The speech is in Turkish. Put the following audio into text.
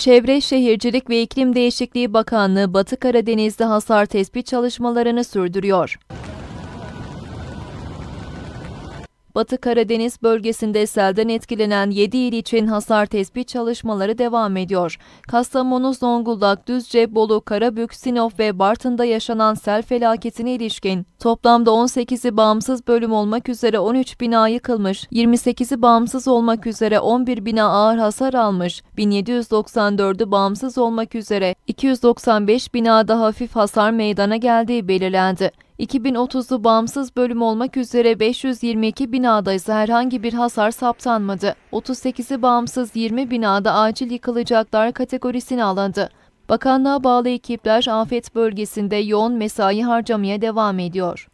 Çevre, Şehircilik ve İklim Değişikliği Bakanlığı Batı Karadeniz'de hasar tespit çalışmalarını sürdürüyor. Batı Karadeniz bölgesinde selden etkilenen 7 il için hasar tespit çalışmaları devam ediyor. Kastamonu, Zonguldak, Düzce, Bolu, Karabük, Sinop ve Bartın'da yaşanan sel felaketine ilişkin toplamda 18'i bağımsız bölüm olmak üzere 13 bina yıkılmış, 28'i bağımsız olmak üzere 11 bina ağır hasar almış, 1794'ü bağımsız olmak üzere 295 binada hafif hasar meydana geldiği belirlendi. 2030'lu bağımsız bölüm olmak üzere 522 binada ise herhangi bir hasar saptanmadı. 38'i bağımsız 20 binada acil yıkılacaklar kategorisine alındı. Bakanlığa bağlı ekipler afet bölgesinde yoğun mesai harcamaya devam ediyor.